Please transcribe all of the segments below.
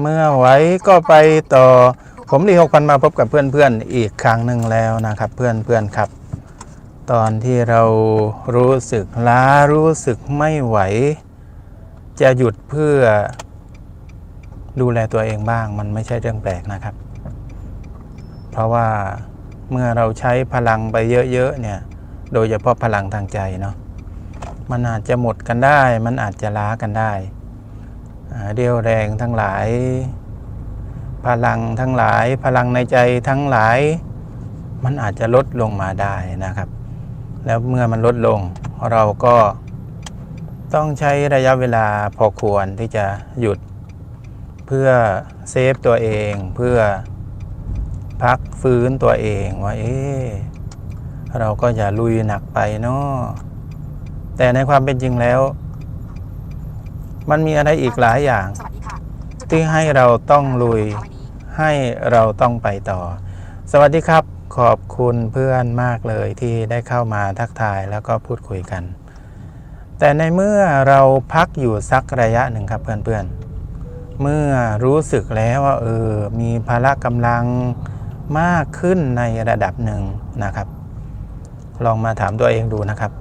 เมื่อไหว้ก็ไปต่อผมรีหกพันมาพบกับเพื่อนๆอีกครั้งหนึ่งแล้วนะครับ เพื่อนๆครับ ตอนที่เรารู้สึกล้ารู้สึกไม่ไหว จะหยุดเพื่อดูแลตัวเองบ้างมันไม่ใช่เรื่องแปลกนะครับ เพราะว่าเมื่อเราใช้พลังไปเยอะๆเนี่ย โดยเฉพาะพลังทางใจเนาะมันอาจจะหมดกันได้ มันอาจจะล้ากันได้ เรี่ยวแรงทั้งหลาย พลังทั้งหลาย พลังในใจทั้งหลาย มันอาจจะลดลงมาได้นะครับ แล้วเมื่อมันลดลงเราก็ต้องใช้ระยะเวลาพอควรที่จะหยุด เพื่อเซฟตัวเอง เพื่อพักฟื้นตัวเองว่าเอ๊เราก็อย่าลุยหนักไปเนาะแต่ในความเป็นจริงแล้ว มันมีอะไรอีกหลายอย่างสวัสดีค่ะจุดที่ให้เราต้องลุยภาวนี้ให้เราต้องไปต่อ สวัสดีครับ ขอบคุณเพื่อนมากเลยที่ได้เข้ามาทักทายแล้วก็พูดคุยกัน แต่ในเมื่อเราพักอยู่สักระยะหนึ่งครับเพื่อนๆ เมื่อรู้สึกแล้วว่าเออ มีพละกำลังมากขึ้นในระดับหนึ่งนะครับ ลองมาถามตัวเองดูนะครับ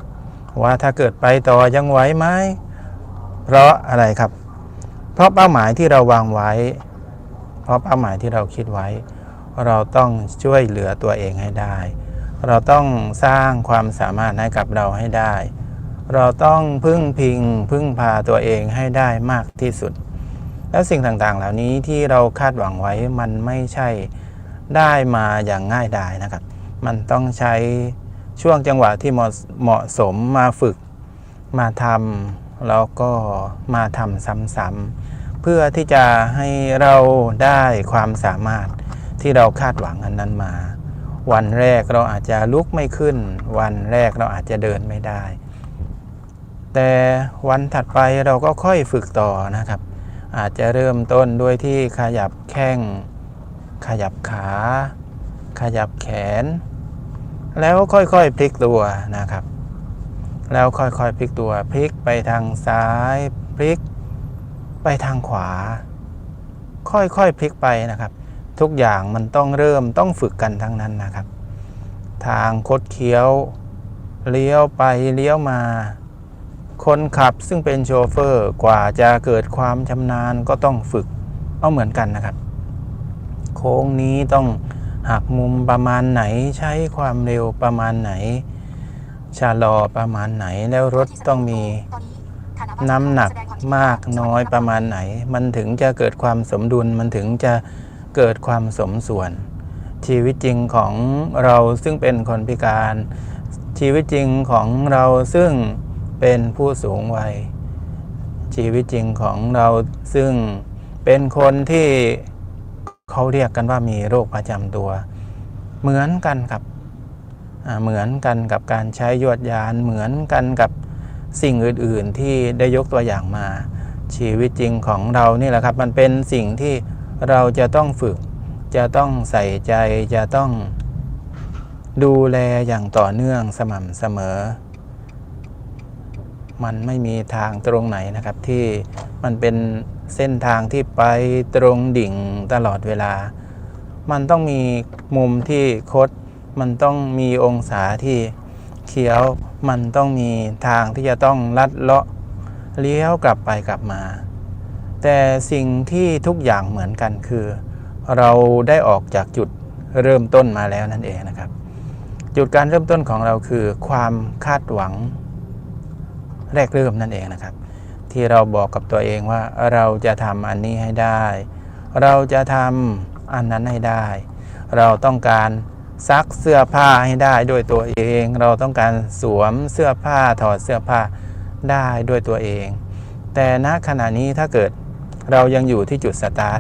ว่าถ้าเกิดไปต่อยังไหวไหม เพราะอะไรครับ เพราะเป้าหมายที่เราวางไว้ เพราะเป้าหมายที่เราคิดไว้ เราต้องช่วยเหลือตัวเองให้ได้ เราต้องสร้างความสามารถให้กับเราให้ได้ เราต้องพึ่งพิงพึ่งพาตัวเองให้ได้มากที่สุด แล้วสิ่งต่างๆ เหล่านี้ที่เราคาดหวังไว้มันไม่ใช่ได้มาอย่างง่ายดายนะครับ มันต้องใช้ช่วงจังหวะที่เหมาะเหมาะสมมาฝึกมาทำ แล้วก็มาทำซ้ำๆเพื่อที่จะให้เราได้ความสามารถที่เราคาดหวังอันนั้นมา วันแรกเราอาจจะลุกไม่ขึ้น วันแรกเราอาจจะเดินไม่ได้ แต่วันถัดไปเราก็ค่อยฝึกต่อนะครับ อาจจะเริ่มต้นด้วยที่ขยับแข้ง ขยับขา ขยับแขน แล้วค่อยๆพลิกตัวนะครับ แล้วค่อยๆพลิกตัวพลิกไปทางซ้ายพลิก ไปทางขวา ค่อยๆพลิกไปนะครับ ทุกอย่างมันต้องเริ่มต้องฝึกกันทั้งนั้นนะครับ ทางคดเคี้ยวเลี้ยวไปเลี้ยวมา คนขับซึ่งเป็นโชเฟอร์กว่าจะเกิดความชำนาญก็ต้องฝึกเอาเหมือนกันนะครับ โค้งนี้ต้องหักมุมประมาณไหนใช้ความเร็วประมาณไหน ชะลอประมาณไหนแล้วรถต้องมีน้ำหนักมากน้อยประมาณไหน มันถึงจะเกิดความสมดุลมันถึงจะเกิดความสมส่วน ชีวิตจริงของเราซึ่งเป็นคนพิการ ชีวิตจริงของเราซึ่งเป็นผู้สูงวัย ชีวิตจริงของเราซึ่งเป็นคนที่เขาเรียกกันว่ามีโรคประจำตัว เหมือนกันครับ เหมือนกันกับการใช้ยวดยานเหมือนกันกับสิ่งอื่นๆที่ได้ยกตัวอย่างมา ชีวิตจริงของเรานี่แหละครับ มันเป็นสิ่งที่เราจะต้องฝึก จะต้องใส่ใจจะต้องดูแลอย่างต่อเนื่องสม่ำเสมอ มันไม่มีทางตรงไหนนะครับที่มันเป็นเส้นทางที่ไปตรงดิ่งตลอดเวลา มันต้องมีมุมที่คด มันต้องมีองศาที่เขียวมันต้องมีทางที่จะต้องลัดเลาะเลี้ยวกลับไปกลับมา แต่สิ่งที่ทุกอย่างเหมือนกันคือ เราได้ออกจากจุดเริ่มต้นมาแล้วนั่นเองนะครับ จุดการเริ่มต้นของเราคือ ความคาดหวัง แรกเริ่มนั่นเองนะครับ ที่เราบอกกับตัวเองว่าเราจะทำอันนี้ให้ได้ เราจะทำอันนั้นให้ได้ เราต้องการ ซักเสื้อผ้าให้ได้ด้วยตัวเอง เราต้องการสวมเสื้อผ้าถอดเสื้อผ้าได้ด้วยตัวเอง แต่ณขณะนี้ถ้าเกิดเรายังอยู่ที่จุดสตาร์ท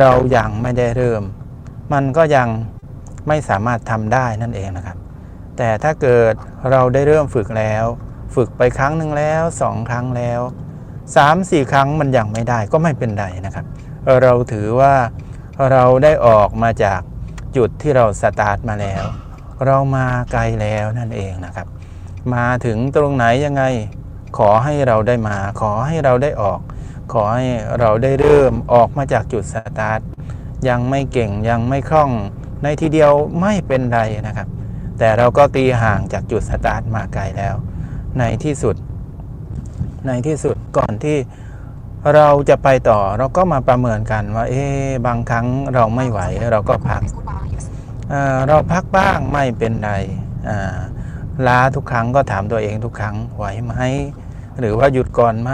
เรายังไม่ได้เริ่ม มันก็ยังไม่สามารถทำได้นั่นเองนะครับ แต่ถ้าเกิดเราได้เริ่มฝึกแล้ว ฝึกไปครั้งหนึ่งแล้วสองครั้งแล้วสามสี่ครั้งมันยังไม่ได้ก็ไม่เป็นไรนะครับ เราถือว่าเราได้ออกมาจาก จุดที่เราสตาร์ทมาแล้ว เรามาไกลแล้วนั่นเองนะครับ มาถึงตรงไหนยังไง ขอให้เราได้มา ขอให้เราได้ออก ขอให้เราได้เริ่มออกมาจากจุดสตาร์ทยังไม่เก่งยังไม่คล่องในทีเดียวไม่เป็นไรนะครับ แต่เราก็ตีห่างจากจุดสตาร์ทมาไกลแล้ว ในที่สุด ในที่สุดก่อนที่เราจะไปต่อเราก็มาประเมินกันว่า เอ๊ะบางครั้งเราไม่ไหวเราก็พัก เราพักบ้างไม่เป็นไรล้าทุกครั้งก็ถามตัวเองทุกครั้งไหวไหมหรือว่าหยุดก่อนไหม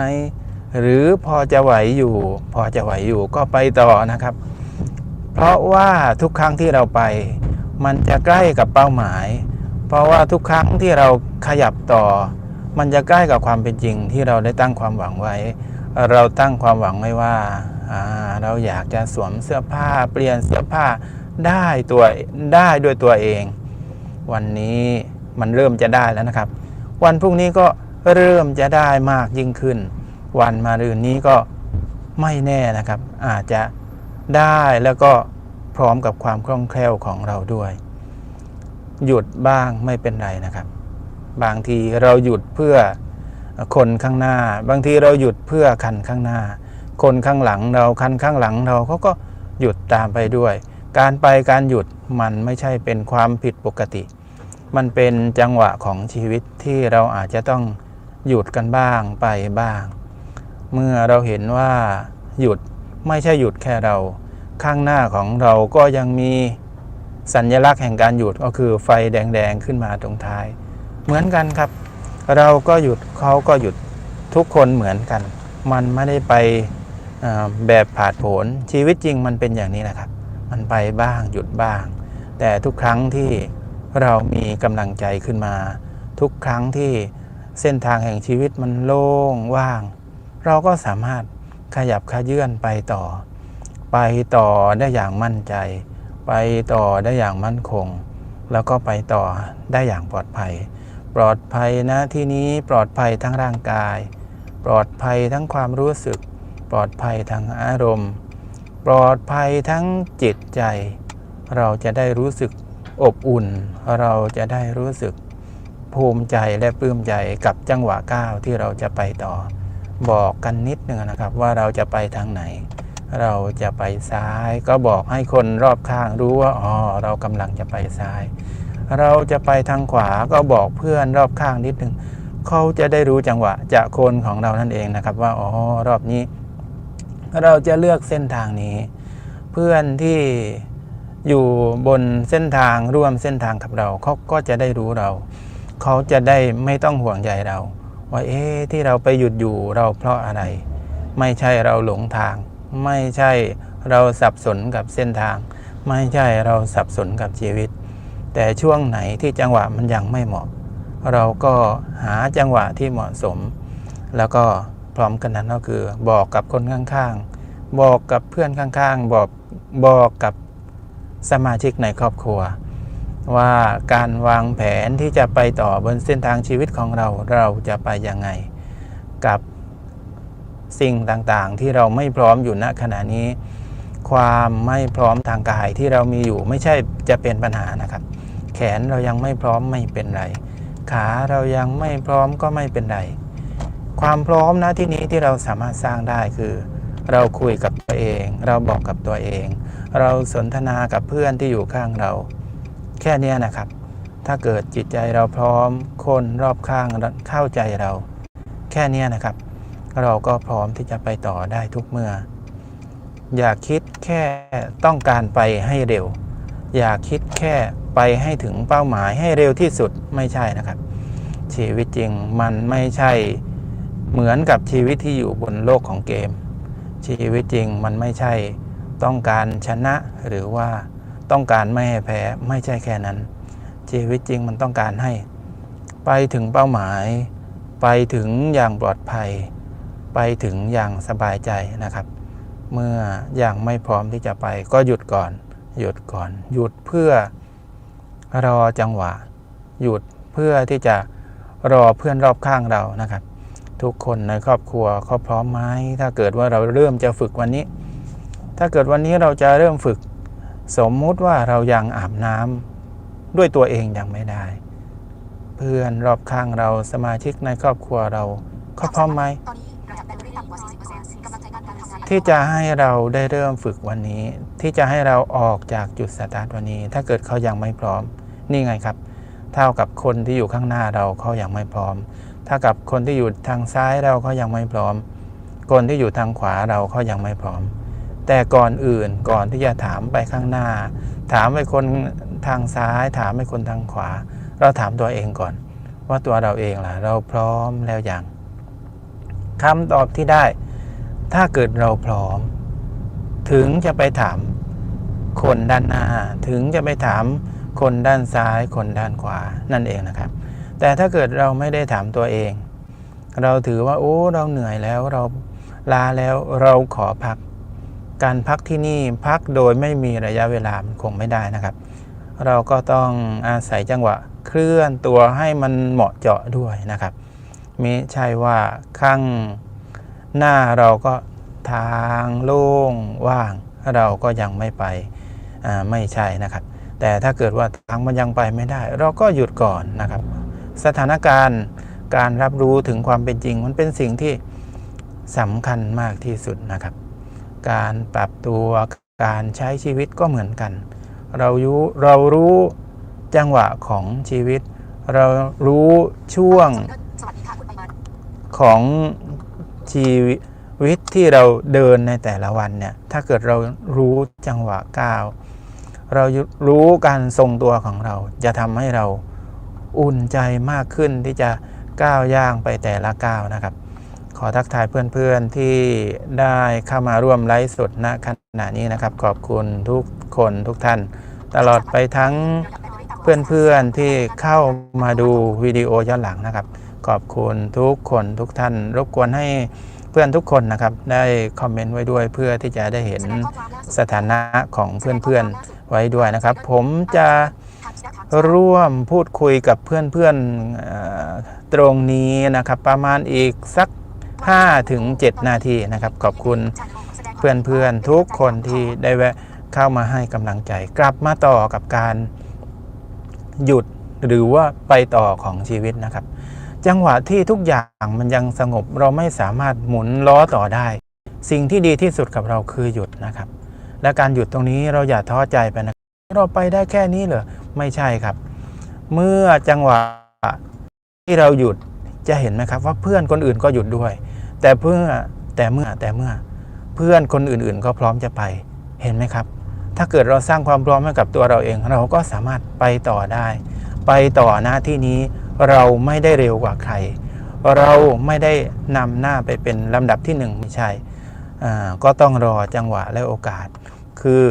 หรือพอจะไหวอยู่ พอจะไหวอยู่ก็ไปต่อนะครับ เพราะว่าทุกครั้งที่เราไป มันจะใกล้กับเป้าหมาย เพราะว่าทุกครั้งที่เราขยับต่อ มันจะใกล้กับความเป็นจริงที่เราได้ตั้งความหวังไว้ เราตั้งความหวังไว้ว่าอ่าเราอยากจะสวมเสื้อผ้า เปลี่ยนเสื้อผ้า ได้ตัวได้ด้วยตัวเอง วันนี้มันเริ่มจะได้แล้วนะครับ วันพรุ่งนี้ก็เริ่มจะได้มากยิ่งขึ้น วันมารืนนี้ก็ไม่แน่นะครับ อาจจะได้แล้วก็พร้อมกับความคล่องแคล่วของเราด้วย หยุดบ้างไม่เป็นไรนะครับ บางทีเราหยุดเพื่อคนข้างหน้า บางทีเราหยุดเพื่อคันข้างหน้า คนข้างหลังเราคันข้างหลังเราเขาก็หยุดตามไปด้วย การไปการหยุดมันไม่ใช่เป็นความผิดปกติ มันเป็นจังหวะของชีวิตที่เราอาจจะต้องหยุดกันบ้างไปบ้าง เมื่อเราเห็นว่าหยุดไม่ใช่หยุดแค่เรา ข้างหน้าของเราก็ยังมีสัญลักษณ์แห่งการหยุดก็คือไฟแดงๆขึ้นมาตรงท้าย เหมือนกันครับ เราก็หยุดเขาก็หยุดทุกคนเหมือนกัน มันไม่ได้ไปแบบผาดโผนชีวิตจริงมันเป็นอย่างนี้แหละครับ มันไปบ้างหยุดบ้าง แต่ทุกครั้งที่เรามีกำลังใจขึ้นมา ทุกครั้งที่เส้นทางแห่งชีวิตมันโล่งว่าง เราก็สามารถขยับขยื่นไปต่อ ไปต่อได้อย่างมั่นใจ ไปต่อได้อย่างมั่นคง แล้วก็ไปต่อได้อย่างปลอดภัย ปลอดภัยนะที่นี้ปลอดภัยทั้งร่างกาย ปลอดภัยทั้งความรู้สึก ปลอดภัยทางอารมณ์ ปลอดภัยทั้งจิตใจ เราจะได้รู้สึกอบอุ่น เราจะได้รู้สึกภูมิใจและปลื้มใจกับจังหวะก้าวที่เราจะไปต่อ บอกกันนิดนึงนะครับว่าเราจะไปทางไหน เราจะไปซ้ายก็บอกให้คนรอบข้างรู้ว่าอ๋อเรากำลังจะไปซ้าย เราจะไปทางขวาก็บอกเพื่อนรอบข้างนิดนึงเขาจะได้รู้จังหวะจะโคนของเรานั่นเองนะครับ ว่าอ๋อรอบนี้ เราจะเลือกเส้นทางนี้ เพื่อนที่อยู่บนเส้นทางร่วมเส้นทางกับเราเขาก็จะได้รู้เรา เขาจะได้ไม่ต้องห่วงใยเรา ว่าเอ๊ะที่เราไปหยุดอยู่เราเพราะอะไร ไม่ใช่เราหลงทาง ไม่ใช่เราสับสนกับเส้นทาง ไม่ใช่เราสับสนกับชีวิต แต่ช่วงไหนที่จังหวะมันยังไม่เหมาะ เราก็หาจังหวะที่เหมาะสม แล้วก็ ร้อมกันนั้นก็คือ บอกกับคนข้างๆ บอกกับเพื่อนข้างๆ บอกบอกกับสมาชิกในครอบครัว ว่าการวางแผนที่จะไปต่อบนเส้นทางชีวิตของเราเราจะไปยังไง กับสิ่งต่างๆ ที่เราไม่พร้อมอยู่ณขณะนี้ ความไม่พร้อมทางกายที่เรามีอยู่ไม่ใช่จะเป็นปัญหานะครับ แขนเรายังไม่พร้อมไม่เป็นไร ขาเรายังไม่พร้อมก็ไม่เป็นไร ความพร้อมนะที่นี้ที่เราสามารถสร้างได้คือ เราคุยกับตัวเอง เราบอกกับตัวเอง เราสนทนากับเพื่อนที่อยู่ข้างเรา แค่นี้นะครับ ถ้าเกิดจิตใจเราพร้อม คนรอบข้างเข้าใจเรา แค่นี้นะครับ เราก็พร้อมที่จะไปต่อได้ทุกเมื่อ อย่าคิดแค่ต้องการไปให้เร็ว อย่าคิดแค่ไปให้ถึงเป้าหมายให้เร็วที่สุดไม่ใช่นะครับ ชีวิตจริงมันไม่ใช่ เหมือนกับชีวิตที่อยู่บนโลกของเกม ชีวิตจริงมันไม่ใช่ต้องการชนะหรือว่าต้องการไม่ให้แพ้ไม่ใช่แค่นั้น ชีวิตจริงมันต้องการให้ ไปถึงเป้าหมาย ไปถึงอย่างปลอดภัย ไปถึงอย่างสบายใจนะครับ เมื่ออย่างไม่พร้อมที่จะไปก็หยุดก่อน หยุดก่อน หยุดเพื่อรอจังหวะ หยุดเพื่อที่จะรอเพื่อนรอบข้างเรานะครับ ทุกคนในครอบครัวเขาพร้อมไหมถ้าเกิดว่าเราเริ่มจะฝึกวันนี้ ถ้าเกิดวันนี้เราจะเริ่มฝึก สมมุติว่าเรายังอาบน้ำด้วยตัวเองยังไม่ได้ เพื่อนรอบข้างเราสมาชิกในครอบครัวเราเขาพร้อมไหมที่จะให้เราได้เริ่มฝึกวันนี้ ที่จะให้เราออกจากจุดสตาร์ทวันนี้ ถ้าเกิดเขายังไม่พร้อม นี่ไงครับ เท่ากับคนที่อยู่ข้างหน้าเราเขายังไม่พร้อม ถ้ากับคนที่อยู่ทางซ้ายเราเขายังไม่พร้อม คนที่อยู่ทางขวาเราเขายังไม่พร้อม แต่ก่อนอื่นก่อนที่จะถามไปข้างหน้า ถามไปคนทางซ้าย ถามไปคนทางขวา เราถามตัวเองก่อน ว่าตัวเราเองล่ะ เราพร้อมแล้วยังคำตอบที่ได้ ถ้าเกิดเราพร้อม ถึงจะไปถามคนด้านหน้า ถึงจะไปถามคนด้านซ้าย คนด้านขวานั่นเองนะครับ แต่ถ้าเกิดเราไม่ได้ถามตัวเอง เราถือว่าโอ้เราเหนื่อยแล้วเราลาแล้วเราขอพัก การพักที่นี่พักโดยไม่มีระยะเวลามันคงไม่ได้นะครับ เราก็ต้องอาศัยจังหวะเคลื่อนตัวให้มันเหมาะเจาะด้วยนะครับมิใช่ว่าข้างหน้าเราก็ทางโล่งว่าง เราก็ยังไม่ไปไม่ใช่นะครับ แต่ถ้าเกิดว่าทางมันยังไปไม่ได้ เราก็หยุดก่อนนะครับ สถานการณ์การรับรู้ถึงความเป็นจริง มันเป็นสิ่งที่สำคัญมากที่สุดนะครับ การปรับตัวการใช้ชีวิตก็เหมือนกัน เรารู้เรารู้จังหวะของชีวิต เรารู้ช่วงของชีวิตที่เราเดินในแต่ละวันเนี่ย ถ้าเกิดเรารู้จังหวะก้าว เรารู้การทรงตัวของเราจะทำให้เรา อุ่นใจมากขึ้นที่จะก้าวย่างไปแต่ละก้าวนะครับ ขอทักทายเพื่อนๆที่ได้เข้ามาร่วมไลฟ์สดณขณะนี้นะครับ ขอบคุณทุกคนทุกท่าน ตลอดไปทั้งเพื่อนๆที่เข้ามาดูวิดีโอย้อนหลังนะครับ ขอบคุณทุกคนทุกท่าน รบกวนให้เพื่อนทุกคนนะครับได้คอมเมนต์ไว้ด้วยเพื่อที่จะได้เห็นสถานะของเพื่อนๆไว้ด้วยนะครับ ผมจะ ร่วมพูดคุยกับเพื่อนๆตรงนี้นะครับ ประมาณอีกสัก5-7นาทีนะครับ ขอบคุณเพื่อนๆทุกคนที่ได้แวะเข้ามาให้กำลังใจ กลับมาต่อกับการหยุดหรือว่าไปต่อของชีวิตนะครับ จังหวะที่ทุกอย่างมันยังสงบเราไม่สามารถหมุนล้อต่อได้ สิ่งที่ดีที่สุดกับเราคือหยุดนะครับ และการหยุดตรงนี้เราอย่าท้อใจไปนะเราไปได้แค่นี้เหรอ ไม่ใช่ครับ เมื่อจังหวะที่เราหยุดจะเห็นไหมครับว่าเพื่อนคนอื่นก็หยุดด้วย แต่เพื่อแต่เมื่อแต่เมื่อเพื่อนคนอื่นๆ ก็พร้อมจะไปเห็นไหมครับ ถ้าเกิดเราสร้างความพร้อมให้กับตัวเราเอง เราก็สามารถไปต่อได้ ไปต่อหน้าที่นี้เราไม่ได้เร็วกว่าใคร เราไม่ได้นำหน้าไปเป็นลำดับที่หนึ่งไม่ใช่ก็ต้องรอจังหวะและโอกาส คือ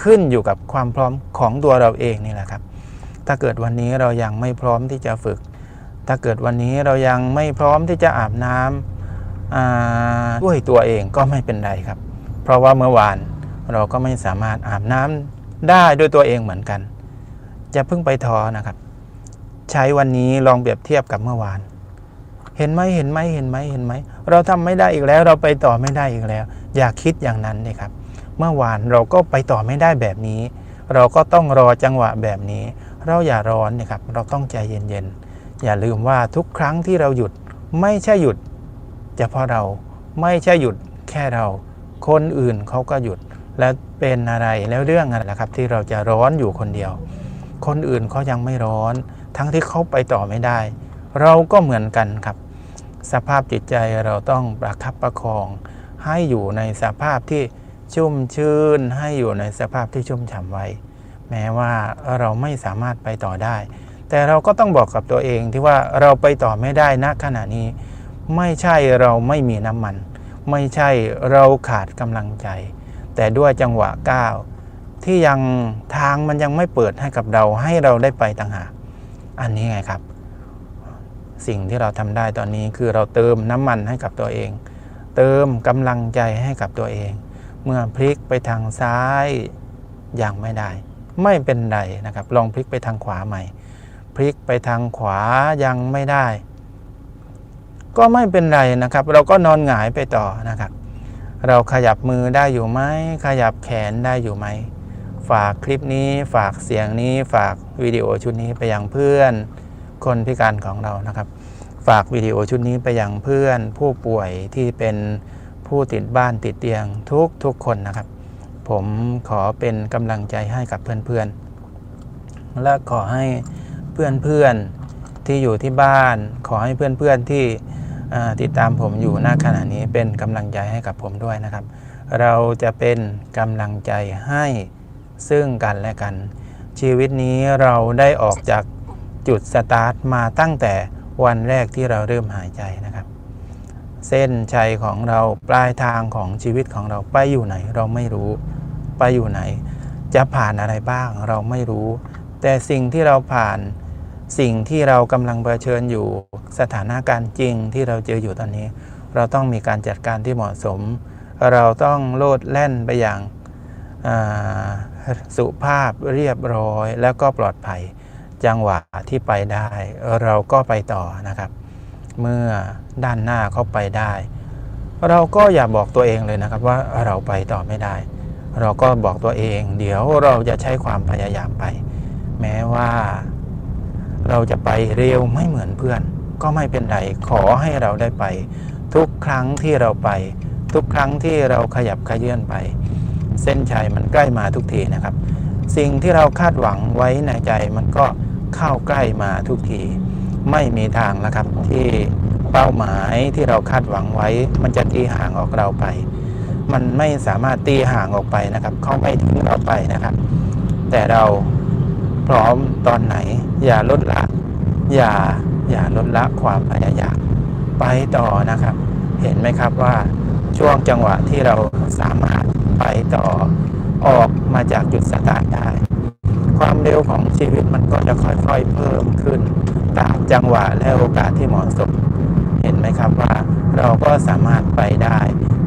ขึ้นอยู่กับความพร้อมของตัวเราเองนี่แหละครับ ถ้าเกิดวันนี้เรายังไม่พร้อมที่จะฝึก ถ้าเกิดวันนี้เรายังไม่พร้อมที่จะอาบน้ำอ่าด้วยตัวเองก็ไม่เป็นไรครับ เพราะว่าเมื่อวานเราก็ไม่สามารถอาบน้ำได้ด้วยตัวเองเหมือนกันจะเพิ่งไปท้อนะครับ ใช้วันนี้ลองเปรียบเทียบกับเมื่อวาน เห็นไหมเห็นไหมเห็นไหมเห็นไหมเราทำไม่ได้อีกแล้ว เราไปต่อไม่ได้อีกแล้ว อย่าคิดอย่างนั้นเลยครับ เมื่อวานเราก็ไปต่อไม่ได้แบบนี้ เราก็ต้องรอจังหวะแบบนี้ เราอย่าร้อนนะครับ เราต้องใจเย็นๆ อย่าลืมว่าทุกครั้งที่เราหยุดไม่ใช่หยุดเฉพาะเราไม่ใช่หยุดแค่เรา คนอื่นเขาก็หยุด แล้วเป็นอะไรแล้วเรื่องอะไรล่ะครับ ที่เราจะร้อนอยู่คนเดียว คนอื่นเขายังไม่ร้อน ทั้งที่เขาไปต่อไม่ได้ เราก็เหมือนกันครับ สภาพจิตใจเราต้องประคับประคอง ให้อยู่ในสภาพที่ ชุ่มชื่นให้อยู่ในสภาพที่ชุ่มฉ่ำไว้ แม้ว่าเราไม่สามารถไปต่อได้ แต่เราก็ต้องบอกกับตัวเองที่ว่าเราไปต่อไม่ได้ณขณะนี้ ไม่ใช่เราไม่มีน้ำมัน ไม่ใช่เราขาดกำลังใจ แต่ด้วยจังหวะก้าวที่ยังทางมันยังไม่เปิดให้กับเราให้เราได้ไปต่างหากอันนี้ไงครับ สิ่งที่เราทำได้ตอนนี้คือเราเติมน้ำมันให้กับตัวเอง เติมกำลังใจให้กับตัวเอง เมื่อพลิกไปทางซ้ายยังไม่ได้ ไม่เป็นไรนะครับ ลองพลิกไปทางขวาใหม่ พลิกไปทางขวายังไม่ได้ ก็ไม่เป็นไรนะครับ เราก็นอนหงายไปต่อนะครับ เราขยับมือได้อยู่ไหมขยับแขนได้อยู่ไหมฝากคลิปนี้ฝากเสียงนี้ฝากวิดีโอชุดนี้ไปยังเพื่อนคนพิการของเรานะครับ ฝากวิดีโอชุดนี้ไปยังเพื่อนผู้ป่วยที่เป็น ผู้ติดบ้านติดเตียงทุกทุกคนนะครับ ผมขอเป็นกำลังใจให้กับเพื่อนๆ และขอให้เพื่อนๆที่อยู่ที่บ้าน ขอให้เพื่อนๆที่อ่ติดตามผมอยู่ณขณะนี้เป็นกำลังใจให้กับผมด้วยนะครับ เราจะเป็นกำลังใจให้ซึ่งกันและกัน ชีวิตนี้เราได้ออกจากจุดสตาร์ทมาตั้งแต่วันแรกที่เราเริ่มหายใจนะครับ เส้นชัยของเราปลายทางของชีวิตของเราไปอยู่ไหน เราไม่รู้ไปอยู่ไหน จะผ่านอะไรบ้างเราไม่รู้ แต่สิ่งที่เราผ่านสิ่งที่เรากำลังเผชิญอยู่สถานการณ์จริงที่เราเจออยู่ตอนนี้ เราต้องมีการจัดการที่เหมาะสม เราต้องโลดแล่นไปอย่างาสุภาพเรียบร้อย แล้วก็ปลอดภัย จังหวะที่ไปได้ เราก็ไปต่อนะครับ เมื่อด้านหน้าเขาไปได้ เราก็อย่าบอกตัวเองเลยนะครับว่าเราไปต่อไม่ได้ เราก็บอกตัวเอง เดี๋ยวเราจะใช้ความพยายามไป แม้ว่า เราจะไปเร็วไม่เหมือนเพื่อน ก็ไม่เป็นไรขอให้เราได้ไป ทุกครั้งที่เราไป ทุกครั้งที่เราขยับขยื่นไป เส้นชัยมันใกล้มาทุกทีนะครับ สิ่งที่เราคาดหวังไว้ในใจมันก็เข้าใกล้มาทุกที ไม่มีทางแล้วครับที่เป้าหมายที่เราคาดหวังไว้ มันจะตีห่างออกเราไป มันไม่สามารถตีห่างออกไปนะครับเขาไม่ทิ้งเราไปนะครับ แต่เราพร้อมตอนไหน อย่าลดละ อย่าอย่าลดละความพยายามไปต่อนะครับ เห็นไหมครับว่าช่วงจังหวะที่เราสามารถไปต่อออกมาจากจุดสตาร์ทได้ ความเร็วของชีวิตมันก็จะค่อยๆเพิ่มขึ้น ตามจังหวะและโอกาสที่เหมาะสม เห็นไหมครับว่าเราก็สามารถไปได้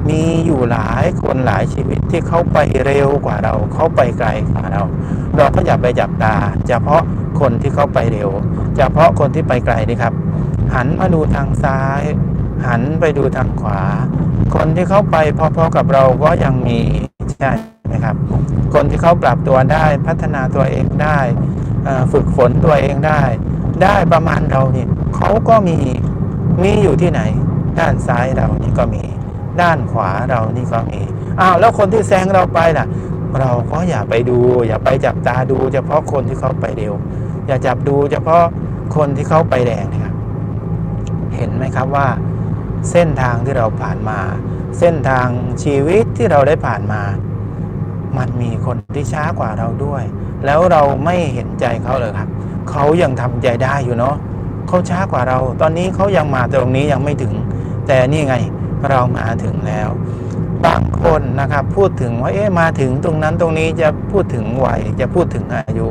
มีอยู่หลายคนหลายชีวิตที่เขาไปเร็วกว่าเราเขาไปไกลกว่าเรา เราก็อย่าไปจับตา เฉพาะคนที่เขาไปเร็ว เฉพาะคนที่ไปไกลนี่ครับ หันมาดูทางซ้าย หันไปดูทางขวา คนที่เขาไปพอๆกับเราก็ยังมีใช่ไหมครับ คนที่เขาปรับตัวได้พัฒนาตัวเองได้ฝึกฝนตัวเองได้ ได้ประมาณเราเนี่ยเขาก็มีมีอยู่ที่ไหน ด้านซ้ายเรานี่ก็มี ด้านขวาเรานี่ก็มีอ้าวแล้วคนที่แซงเราไปล่ะ เราก็อย่าไปดู อย่าไปจับตาดู เฉพาะคนที่เขาไปเร็ว อย่าจับดูเฉพาะคนที่เขาไปแรงนะครับเห็นไหมครับว่า เส้นทางที่เราผ่านมา เส้นทางชีวิตที่เราได้ผ่านมา มันมีคนที่ช้ากว่าเราด้วย แล้วเราไม่เห็นใจเขาเลยครับ เขายังทำใจได้อยู่เนาะเขาช้ากว่าเรา ตอนนี้เขายังมาตรงนี้ยังไม่ถึง แต่นี่ไงเรามาถึงแล้ว บางคนนะครับพูดถึงว่าเอ๊ะมาถึงตรงนั้นตรงนี้จะพูดถึงวัยจะพูดถึงอายุ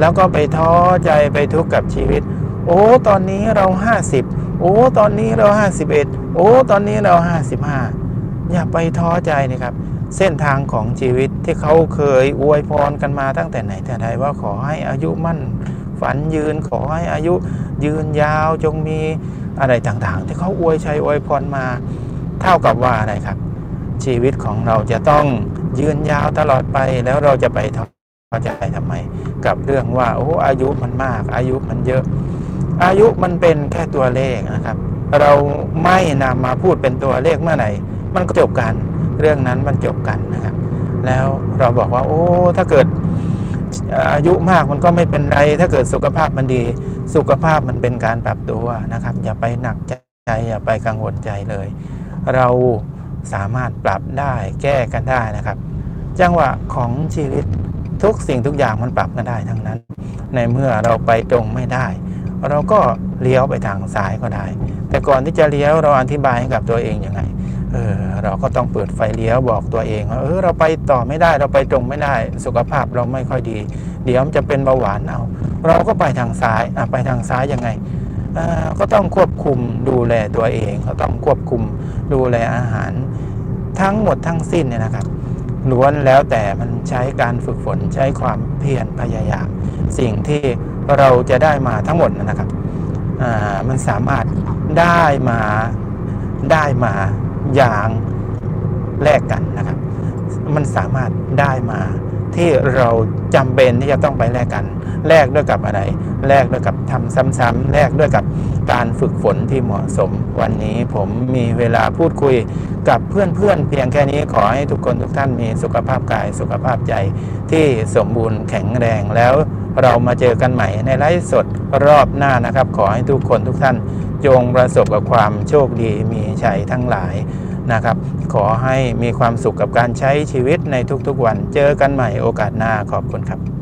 แล้วก็ไปท้อใจไปทุกข์กับชีวิต โอ้ตอนนี้เรา 50 โอ้ตอนนี้เรา 51 โอ้ตอนนี้เรา 55 อย่าไปท้อใจนะครับ เส้นทางของชีวิตที่เขาเคยอวยพรกันมาตั้งแต่ไหนแต่ใดว่าขอให้อายุมั่นฝันยืนขอให้อายุยืนยาวจงมีอะไรต่างๆ ที่เขาอวยชัยอวยพรมาเท่ากับว่าอะไรครับ ชีวิตของเราจะต้องยืนยาวตลอดไปแล้วเราจะไปท้อใจทำไม กับเรื่องว่าโอ้อายุมันมาก อายุมันเยอะ อายุมันเป็นแค่ตัวเลขนะครับ เราไม่นำมาพูดเป็นตัวเลขเมื่อไหร่มันก็จบกัน เรื่องนั้นมันจบกันนะครับ แล้วเราบอกว่า โอ้ถ้าเกิดอายุมากมันก็ไม่เป็นไร ถ้าเกิดสุขภาพมันดี สุขภาพมันเป็นการปรับตัวนะครับ อย่าไปหนักใจอย่าไปกังวลใจเลย เราสามารถปรับได้แก้กันได้นะครับ จังหวะของชีวิตทุกสิ่งทุกอย่างมันปรับกันได้ทั้งนั้น ในเมื่อเราไปตรงไม่ได้ เราก็เลี้ยวไปทางซ้ายก็ได้ แต่ก่อนที่จะเลี้ยวเราอธิบายให้กับตัวเองยังไง เออเราก็ต้องเปิดไฟเลี้ยวบอกตัวเองว่าเออเราไปต่อไม่ได้เราไปตรงไม่ได้ สุขภาพเราไม่ค่อยดี เดี๋ยวมันจะเป็นเบาหวานเอา เราก็ไปทางซ้ายอะไปทางซ้ายยังไงก็ต้องควบคุมดูแลตัวเองก็ต้องควบคุมดูแลอาหารทั้งหมดทั้งสิ้นเนี่ยนะครับล้วนแล้วแต่มันใช้การฝึกฝนใช้ความเพียรพยายามสิ่งที่เราจะได้มาทั้งหมดนะครับมันสามารถได้มาได้มา อย่างแลกกันนะครับ มันสามารถได้มาที่เราจำเป็นที่จะต้องไปแลกกัน แลกด้วยกับอะไร แลกด้วยกับทำซ้ำๆแลกด้วยกับการฝึกฝนที่เหมาะสม วันนี้ผมมีเวลาพูดคุยกับเพื่อนๆเพียงแค่นี้ขอให้ทุกคนทุกท่านมีสุขภาพกายสุขภาพใจที่สมบูรณ์แข็งแรงแล้ว เรามาเจอกันใหม่ในไลฟ์สดรอบหน้านะครับ ขอให้ทุกคนทุกท่านจงประสบกับความโชคดีมีชัยทั้งหลายนะครับ ขอให้มีความสุขกับการใช้ชีวิตในทุกๆวัน เจอกันใหม่โอกาสหน้าขอบคุณครับ